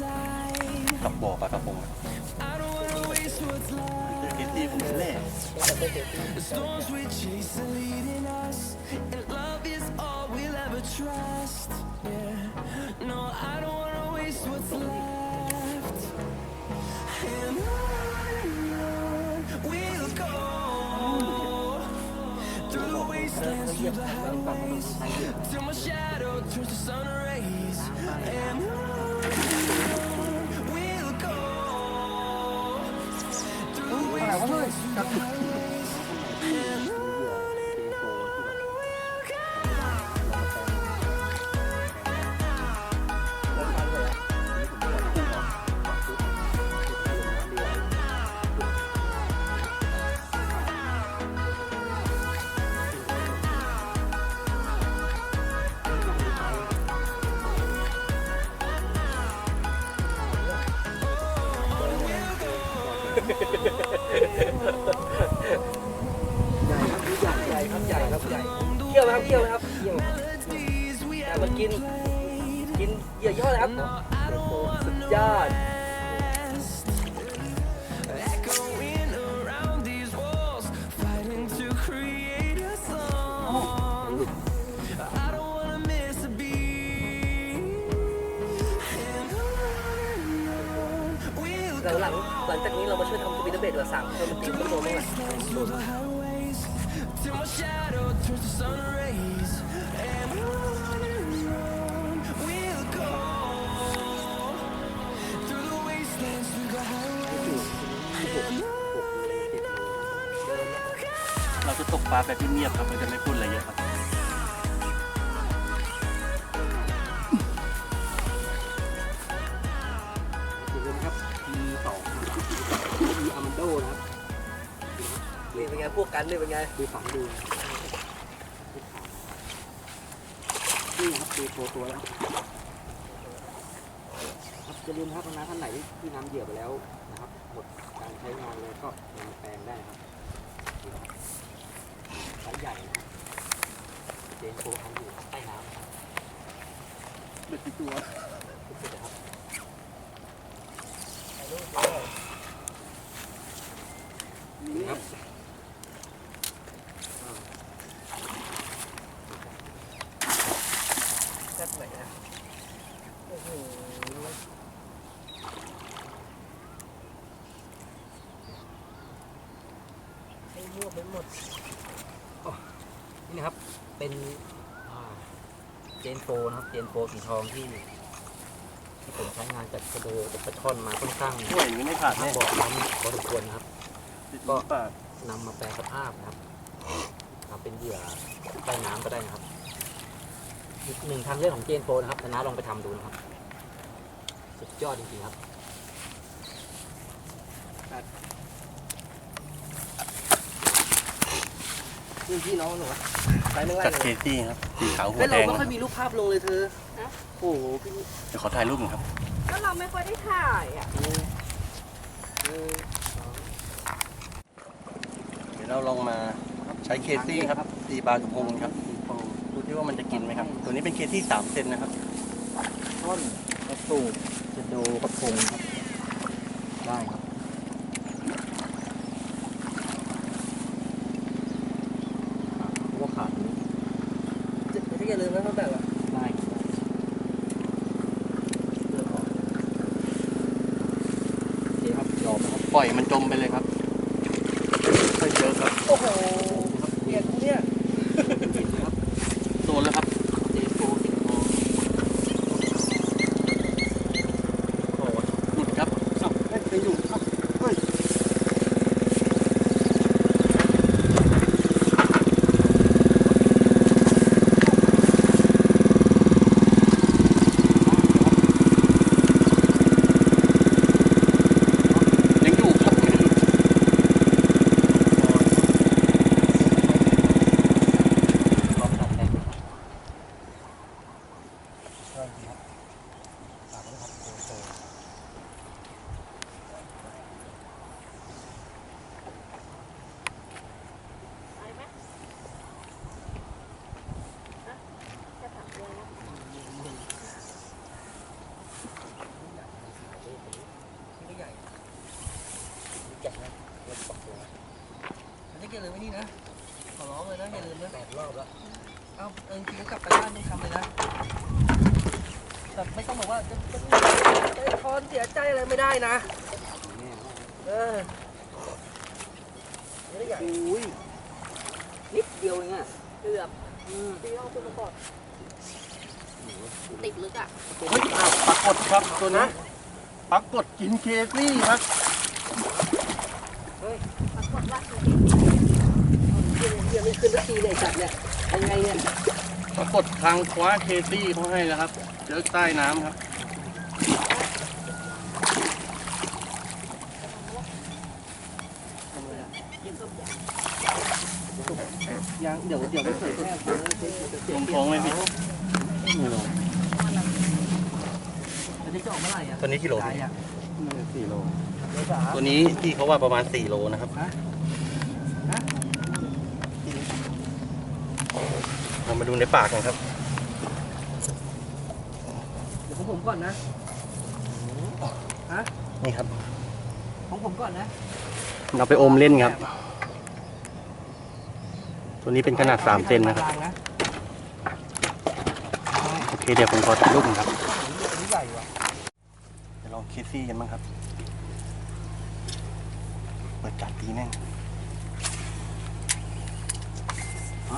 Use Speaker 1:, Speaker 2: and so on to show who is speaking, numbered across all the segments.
Speaker 1: ซี่ฮันเตอร์กับบ่อปลากระพงอะเจอเคสซี่ผมแน่
Speaker 2: Storms we chase are leading us, and love is all we'll ever trust. Yeah, no, I don't wanna waste what's left. And on and on we'll go through the wastelands, through the highways, till my shadow turns to sun rays. And on all right,
Speaker 3: ใหญ่ครับใหญ่ครับใหญ่เที่ยวไหมครับเที่ยวไหมครับเที่ยวแต่มากินกินเหยื่อย่อดครับสุดยอด ลือสามคนมั
Speaker 1: เราจะตกปลาแบบเงียบครับเราจะไม่พูดอะไรเยอะครับ
Speaker 3: ไงพวกกันนี่เป็นไงดูฝังดูนี่ครับดูตัวตัวแล้วครับอย่าลืมนะครับนะท่านไหนที่นำเหยื่อไปแล้วนะครับหมดการใช้งานเลยก็นำมาแปลงได้นะครับไซส์ใหญ่นะครับเจนโคทันอยู่ใต้น้ำนะครับ
Speaker 1: เป็นตัว
Speaker 3: สุดๆนะครับ นี่ครับแซ่บไหนนะโอ้โห ให้มั่วไปหมดโอ้นี่นะครับเป็นอ่าเจนโฟนะครับเจนโฟสีทองที่ที่ผมใช้งานจากกระโดจากปลาช่อนมาค่อนข้าง
Speaker 1: ถ้วยอย่างนี้ไม่ขาด
Speaker 3: ถ้า
Speaker 1: แน่
Speaker 3: บอกน้ำพอสมควรนะครับ
Speaker 1: ติด
Speaker 3: ก็
Speaker 1: ปาก
Speaker 3: นำมาแปลสภาพนะครับทำเป็นเหยื่อใต้น้ำก็ได้นะครับอีกหนึ่งทางเลือกของเจนโฟนะครับนานาลองไปทำดูนะครับ สุดยอดจริงๆครับ นี่พี่น้องหนูไปไม่ไหว
Speaker 1: จาก
Speaker 3: เล
Speaker 1: เค
Speaker 3: ย
Speaker 1: สซี่ครับสีขาวหัว
Speaker 3: เฮ้ย
Speaker 1: แด
Speaker 3: เรา
Speaker 1: ง
Speaker 3: ไม่ค่อยมีรูปภาพลงเลยเธอ
Speaker 4: ฮะ
Speaker 3: โอ้โหพี่
Speaker 1: เดี๋ยวขอถ่ายรูปหน่อยครับ
Speaker 4: ก็เราไม่ค่อยได้ถ่ายอะ
Speaker 3: เออเออ
Speaker 1: เดี๋ยวเราลองมาใช้เคสซี่ครับตีปลากระพงครับดูที่ว่ามันจะกินไหมครับ ตัวนี้เป็นเคสซี่สามเซนนะครับ
Speaker 3: ท่อนกระตูดจะโดกระพงครับ ได้ครับเพราะว่าขาดนี้
Speaker 5: ถ้า อย่าลืมนะเขาแบบว่า
Speaker 3: ได้ครับเลือกออกโอเคครับยอมนะครับ
Speaker 1: ปล่อยมันจมไปเลยครับไม่เยอะครับ
Speaker 5: โอ้โหเปียกเนี่ย
Speaker 1: ดาว
Speaker 3: พฤหัสโค
Speaker 1: จรอย่า
Speaker 5: ลืมไว้นี่นะ ขอร้องเลยนะ อย่าลืมนะ
Speaker 3: แปดรอบแล้ว
Speaker 5: เอาเออจริงกลับไปบ้านต้องทำเลยนะ แต่ไม่ต้องบอกว่าจะจะจะทอนเสียใจอะไรไม่ได้นะ
Speaker 3: แม่
Speaker 5: เออไม่ได้ใหญ่
Speaker 3: อุ้ยนิดเดียวเองอะ
Speaker 4: เกือบ
Speaker 3: อืม
Speaker 5: ตีเอาตัวมาก่อน
Speaker 4: ติดลึกอะ
Speaker 1: เฮ้ยอ้าวปรากฏครับตัวนี้ปรากฏกินเคซี่ครับ
Speaker 4: ปรากฏว่าคือ
Speaker 5: เดี๋ยวเดี๋ยวไม่ขึ้นสักทีเลยจัดเนี่ยยังไงเนี่ย
Speaker 1: ปรากฏทางคว้าเคซี่เขาให้แล้วครับเจอใต้น้ำครับ
Speaker 5: ยังเดี๋ยวเดี๋ยวไปเผยแพร่
Speaker 1: ลงท้องไหมพี่
Speaker 5: อันนี้จะออกเมื่อไหร่อะ
Speaker 1: ตัวนี้กิโล
Speaker 5: ขายอะ
Speaker 1: สี่โล
Speaker 5: เมษา
Speaker 1: ตัวนี้ที่เขาว่าประมาณสี่โลนะครับ
Speaker 5: ฮะฮะ
Speaker 1: เรา มาดูในปากกันครับ
Speaker 5: เดี๋ยวของผมก่อนนะ
Speaker 1: นี่ครับ
Speaker 5: ของผมก่อนนะ
Speaker 1: เราไปอมเล่นครับ ตัวนี้เป็นขนาดสามเซนนะครับ โอเคเดี๋ยวผมขอถ่ายรูปหนอยครับ
Speaker 5: อันนี้ใหญ่ว่ะ
Speaker 1: เดี๋ยวลองเคซี่กันบ้างครับ เปิดจัดตีแน่ง
Speaker 3: ฮ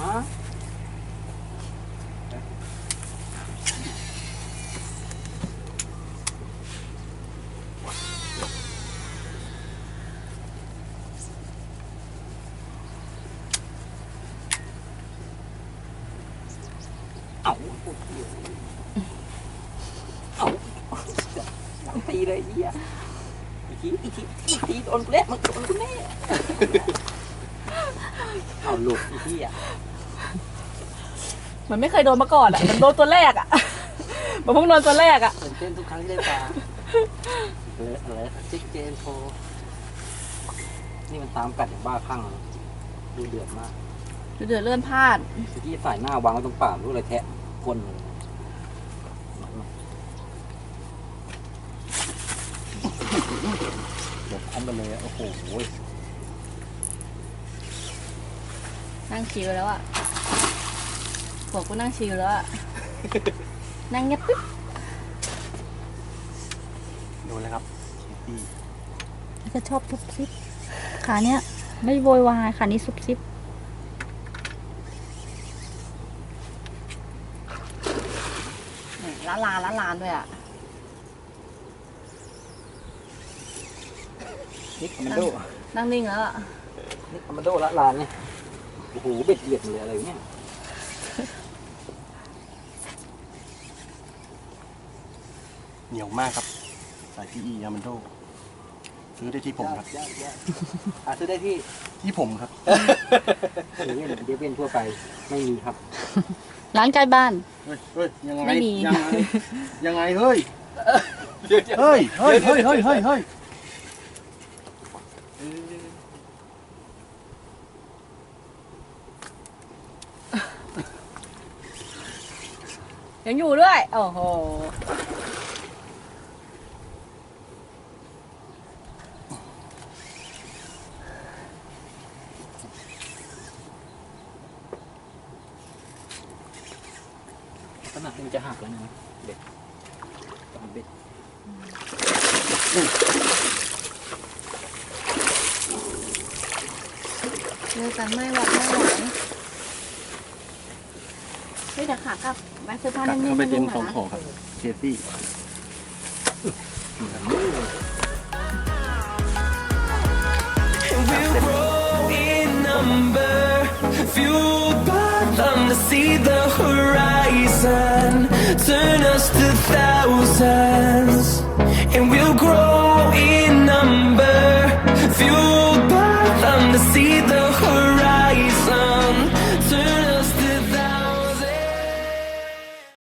Speaker 3: เอาเอาเอาตีเลยไอ้เหี้ยอีกทีอีกทีอีกทีโดนกูแล้วมันโดนกูแน่เอาหลุดอีกทีอะ
Speaker 4: มันไม่เคยโดนมาก่อนอะ มันโดนตัวแรกอะ มันเพิ่งโดนตัวแรกอะ
Speaker 3: ตื่นเต้นทุกครั้งที่ได้ปลาอะไรอะไรจิ๊กเจนโฟนี่มันตามกัดอย่างบ้าคลั่งดูเดือดมาก
Speaker 4: เดือดเลื่อนพลาด
Speaker 3: เมื่อกี้สายหน้าวางไว้ตรงป่ากรู้อะไรแทะก้นเลยเดือดพร้อมกันเลยอะโอ้โห
Speaker 4: นั่งชิวแล้วอะหัวกูนั่งชิวแล้วอะ นั่งเงียบปิ๊บ
Speaker 1: ดูเลยครับเคซี่
Speaker 4: จะชอบซุบซิบขาเนี้ยไม่โวยวายขานี้ซุบซิบ ล้านลานล้านลานด้วยอะ
Speaker 3: นิกคอมมานโด
Speaker 4: นั่งนิ่งแล้วอะ
Speaker 3: นิกคอมมานโดละลานเนี่ยโอ้โหเบ็ดเบียดหมดเลยอะไรเนี่ย
Speaker 1: เหนียวมากครับ สายพีอียามันโดซื้อได้ที่ผมครับ
Speaker 3: ยากยากอะซื้อได้ที่
Speaker 1: ที่ผมครับ
Speaker 3: เซเว่นเดเว่นทั่วไปไม่มีครับ
Speaker 4: ร้านใกล้บ้าน
Speaker 1: เฮ้ยเฮ้ยยังไง
Speaker 4: ไม่มี
Speaker 1: ยังไงยังไงเฮ้ยเฮ้ยเฮ้ยเฮ้ยเฮ้ยเฮ้ยเฮ้ย
Speaker 4: ยังอยู่ด้วย โอ้โห
Speaker 3: ขนาดมันจะหักแล้วนะเบ็ดตอนเบ็ด
Speaker 4: เจอกันไม่หวัดไม่ไหวเฮ้ยเดี๋ยวขากลับแวะซื้อผ้า
Speaker 1: กั
Speaker 4: แน่
Speaker 1: ด
Speaker 4: นๆ
Speaker 1: เข้าไป
Speaker 4: ให้
Speaker 1: เต็
Speaker 4: ลู
Speaker 1: ม
Speaker 4: กห
Speaker 1: ส
Speaker 4: น่
Speaker 1: อ
Speaker 4: องย
Speaker 1: ขอ
Speaker 4: นะ
Speaker 1: ครับเคซี่
Speaker 2: And we'll grow in number, fueled by Come to see the horizon. Turn us to thousands And we'll grow in number. Few